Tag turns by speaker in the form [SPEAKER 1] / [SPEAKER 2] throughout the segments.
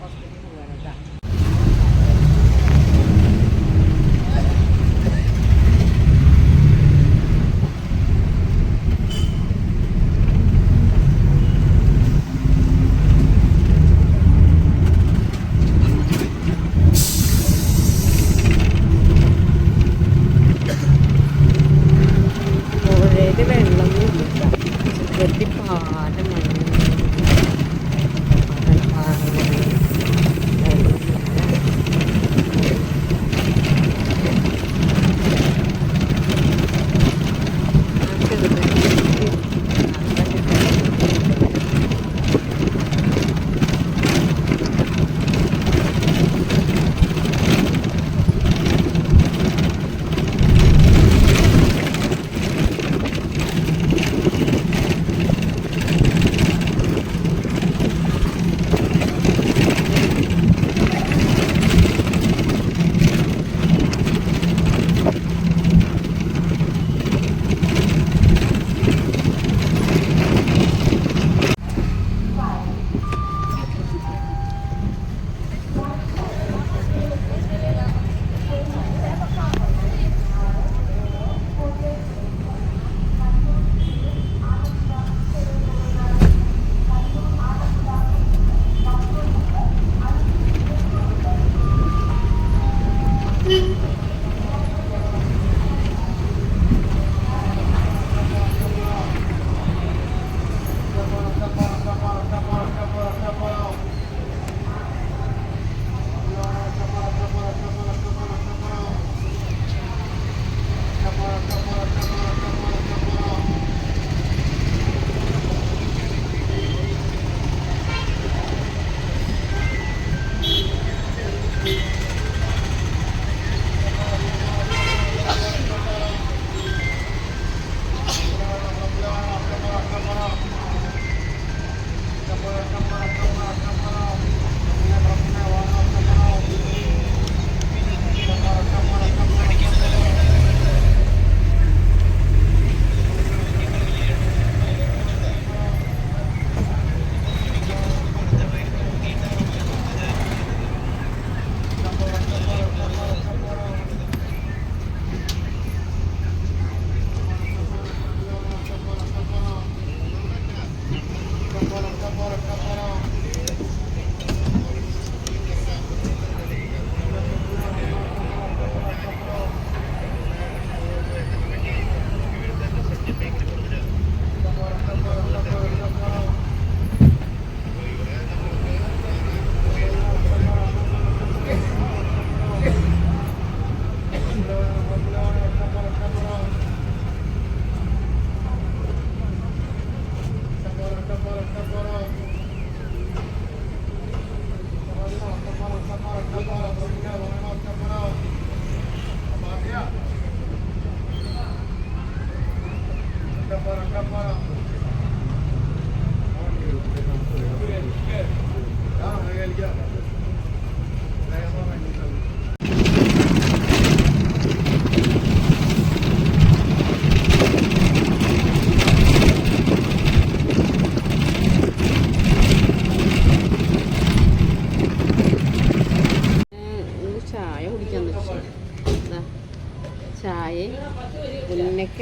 [SPEAKER 1] ഹോസ്പിറ്റലിൽ കേട്ടോ പുഴയിൽ വെള്ളമൊന്നുമില്ല പാലം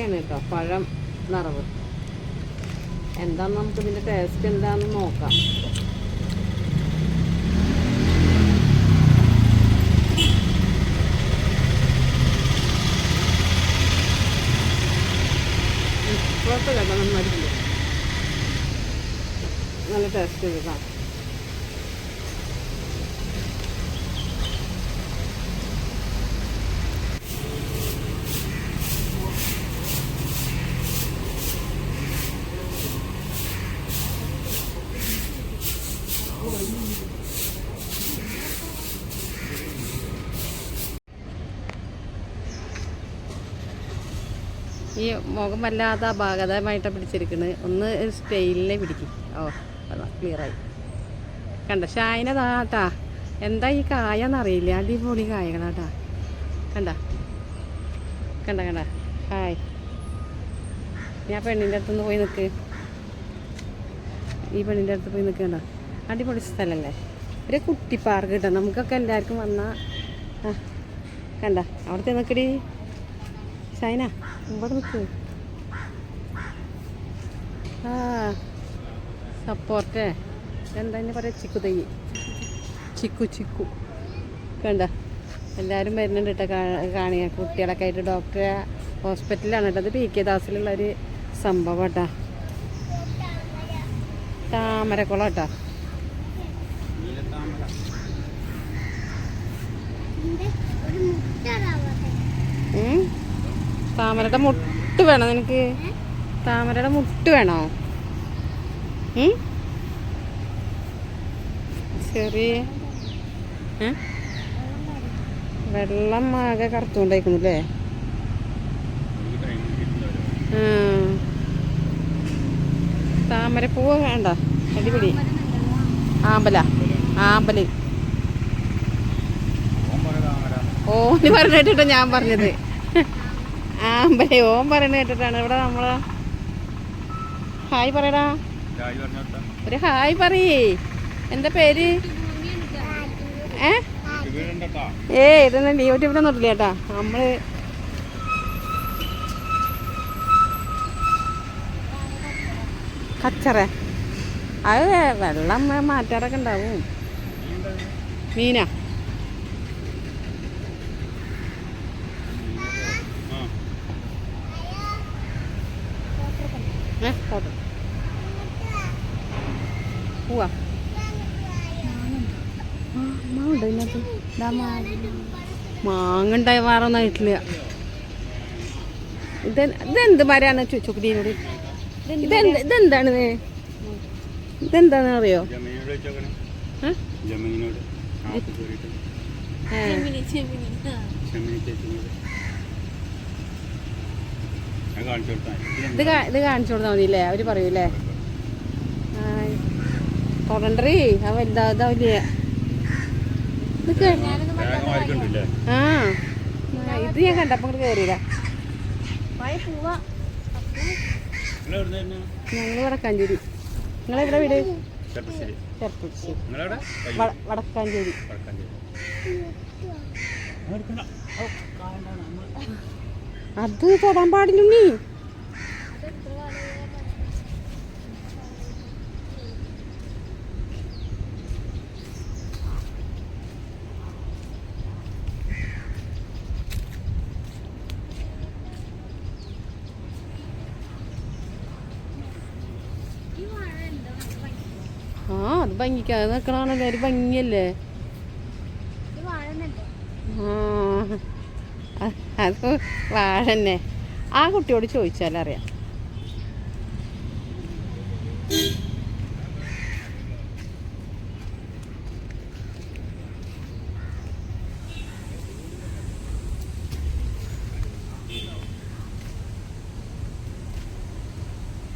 [SPEAKER 1] ഉന്നക്കാണ് കേട്ടോ. പഴം നിറവ്. എന്താന്ന് നമുക്ക് ഇതിന്റെ ടേസ്റ്റ് എന്താന്ന് നോക്കാം. ഇപ്പോഴത്തെ കേട്ടോ നന്നായിട്ടില്ല നല്ല ടേസ്റ്റ് ചെയ്തതാണ് ഈ മുഖം വല്ലാതെ ഭാഗതമായിട്ടാണ് പിടിച്ചിരിക്കുന്നത് ഒന്ന് സ്റ്റൈലിനെ പിടിക്കും. ഓ ക്ലിയറായി കണ്ട ഷായനതാട്ടാ എന്താ ഈ കായെന്നറിയില്ല. അടിപൊളി കായകളാട്ടാ. കണ്ട? കണ്ട കണ്ട? ഹായ്. ഞാൻ പെണ്ണിന്റെ അടുത്തുനിന്ന് പോയി നിൽക്ക് ഈ പെണ്ണിന്റെ അടുത്ത് പോയി നിൽക്കണ്ട അടിപൊളി സ്ഥലമല്ലേ ഒരു കുട്ടി പാർക്ക് കിട്ടാം. നമുക്കൊക്കെ എല്ലാവർക്കും വന്നാൽ കണ്ട? അവിടുത്തെ നിൽക്കടി ഷൈന ഇവിടെ ആ സപ്പോർട്ടേ. എന്താ ഇനി പറയാ? ചിക്കു തൈ. ചിക്കു ചിക്കു. കണ്ട? എല്ലാവരും വരുന്നുണ്ട് കേട്ടോ കാണിയാ കുട്ടികളൊക്കെ ആയിട്ട് ഡോക്ടറെ ഹോസ്പിറ്റലിലാണ് കേട്ടോ. അത് പി കെ ദാസിലുള്ള ഒരു സംഭവം കേട്ടോ. താമരക്കുളം കേട്ടോ. താമരയുടെ മുട്ട് വേണോ നിനക്ക്? താമരയുടെ മുട്ട് വേണോ? ചെറിയ? വെള്ളം ആകെ കറുത്തുകൊണ്ടായിരിക്കുന്നു താമരപ്പൂവ് വേണ്ട. അടിപൊളി. ആമ്പല. ആമ്പൽ. ഓ നീ പറഞ്ഞിട്ടോ ഞാൻ പറഞ്ഞത്. ആമ്പല ഓൻ പറയണ കേട്ടിട്ടാണ്. ഇവിടെ നമ്മൾ? ഹായ് പറയടാ. ഒരു ഹായ് പറയേ. എന്താ പേര്? ഏ? ഏ ഇതൊന്നും യൂട്യൂബിലൊന്നും നോട്ടില്ല കേട്ടാ. നമ്മൾ കച്ചറ. അത് വെള്ളം മാറ്റാറൊക്കെ ഉണ്ടാവും. മീനാ? ഏ പോട്ടെ പോവാ മാങ്ങ ഇതിനകത്ത് മാങ്ങ ഉണ്ടായി വേറൊന്നും ആയിട്ടില്ല. ഇത് ഇതെന്ത് മരാന്ന് ചോദിച്ചോക്കുടീനോട് ഇതെന്ത് ഇതെന്താണ് ഇത്? ഇതെന്താണെന്ന് അറിയോ? ഏ?
[SPEAKER 2] ജമീനോട്
[SPEAKER 1] ഏ.
[SPEAKER 2] കാണിച്ചു കൊടുത്താൽ
[SPEAKER 1] ഇത് ഇത് കാണിച്ചു കൊടുത്താൽ മതി അല്ലേ അവർ പറയൂലേ കൊടണ്ടറി ആ എന്താ
[SPEAKER 2] ഇതാ
[SPEAKER 1] വലിയ. ആ, ഇത് ഞാൻ കണ്ടപ്പോൾ കയറിയതാ ഞങ്ങൾ വടക്കാഞ്ചേരി നിങ്ങളെവിടെ വീട്?
[SPEAKER 2] ചെറുപ്പശ്ശേരി
[SPEAKER 1] വടക്കാഞ്ചേരി. അത് തൊടാൻ പാടില്ലുണ്ണി ആ അത് ഭംഗിക്കാതെ നിൽക്കണാണല്ലോ ഒരു ഭംഗിയല്ലേ? ആ. അത് വാഴ തന്നെ ആ കുട്ടിയോട് ചോദിച്ചാലറിയാം.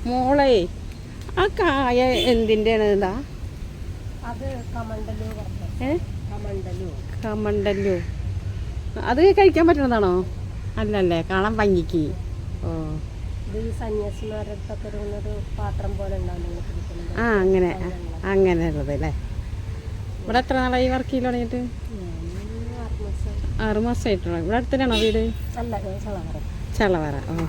[SPEAKER 1] മോളെ ആ കായ എന്തിന്റെയാണ് ഇതാ?
[SPEAKER 3] അത് കമണ്ടലു പറഞ്ഞു
[SPEAKER 1] ഏ?
[SPEAKER 3] കമണ്ടലു
[SPEAKER 1] കമണ്ടല്ലോ അത് കഴിക്കാൻ പറ്റുന്നതാണോ അല്ലല്ലേ കാണാൻ ഭംഗിക്ക്. ഓ.
[SPEAKER 3] ഇത് ഈ സന്യാസിമാരുടെ അടുത്തൊക്കെ ഒരു പാത്രം പോലെ ഉണ്ടാവും
[SPEAKER 1] ആ അങ്ങനെ. അങ്ങനെ ഉള്ളതല്ലേ ഇവിടെ എത്ര നാളായി വർക്ക് ചെയ്ത് തുടങ്ങിയിട്ട്? ആറ് മാസമായിട്ടുള്ള ഇവിടെ അടുത്തന്നെയാണോ വീട്?
[SPEAKER 3] ചളവറ.
[SPEAKER 1] ഓ.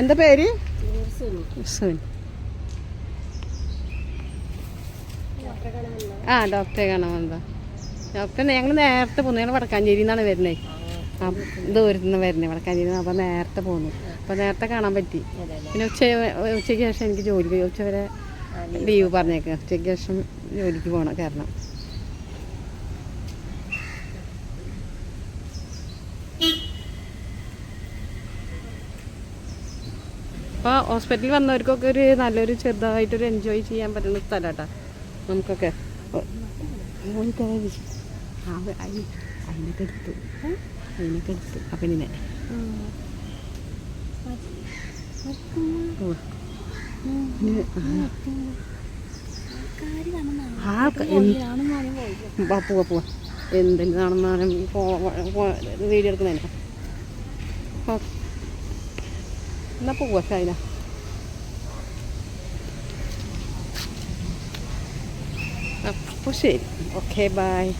[SPEAKER 1] എന്താ പേര്? ആ ഡോക്ടറെ കാണാൻ വന്നതാ. ഡോക്ടറെ ഞങ്ങൾ നേരത്തെ പോന്നു. ഞങ്ങൾ വടക്കാഞ്ചേരി നിന്നാണ് വരുന്നത് ദൂരത്തു നിന്ന് വരുന്നത് വടക്കാഞ്ചേരി. നിന്ന് അപ്പോൾ നേരത്തെ പോന്നു. അപ്പോൾ നേരത്തെ കാണാൻ പറ്റി. പിന്നെ ഉച്ച ഉച്ചയ്ക്ക് ശേഷം എനിക്ക് ജോലിക്ക് ഉച്ച വരെ ലീവ് പറഞ്ഞേക്കാം. ഉച്ചയ്ക്ക് ശേഷം ജോലിക്ക് പോകണം കാരണം. അപ്പോൾ ഹോസ്പിറ്റലിൽ വന്നവർക്കൊക്കെ ഒരു നല്ലൊരു ചെറുതായിട്ടൊരു എൻജോയ് ചെയ്യാൻ പറ്റുന്ന സ്ഥലം കേട്ടോ നമുക്കൊക്കെ. അതിനൊക്കെ എടുത്തു അതിനൊക്കെ എടുത്തു ആ പെണ്ണിനെ ഓ. പിന്നെ, ആ. ആ ക- എന്ത്- വാ, പോവാ പോവാ എന്തെന്നാണെന്നാലും വീഡിയോ എടുക്കുന്നതിന്. എന്നാ പോവാ ഷൈന അപ്പോൾ ശരി ഓക്കെ ബായ്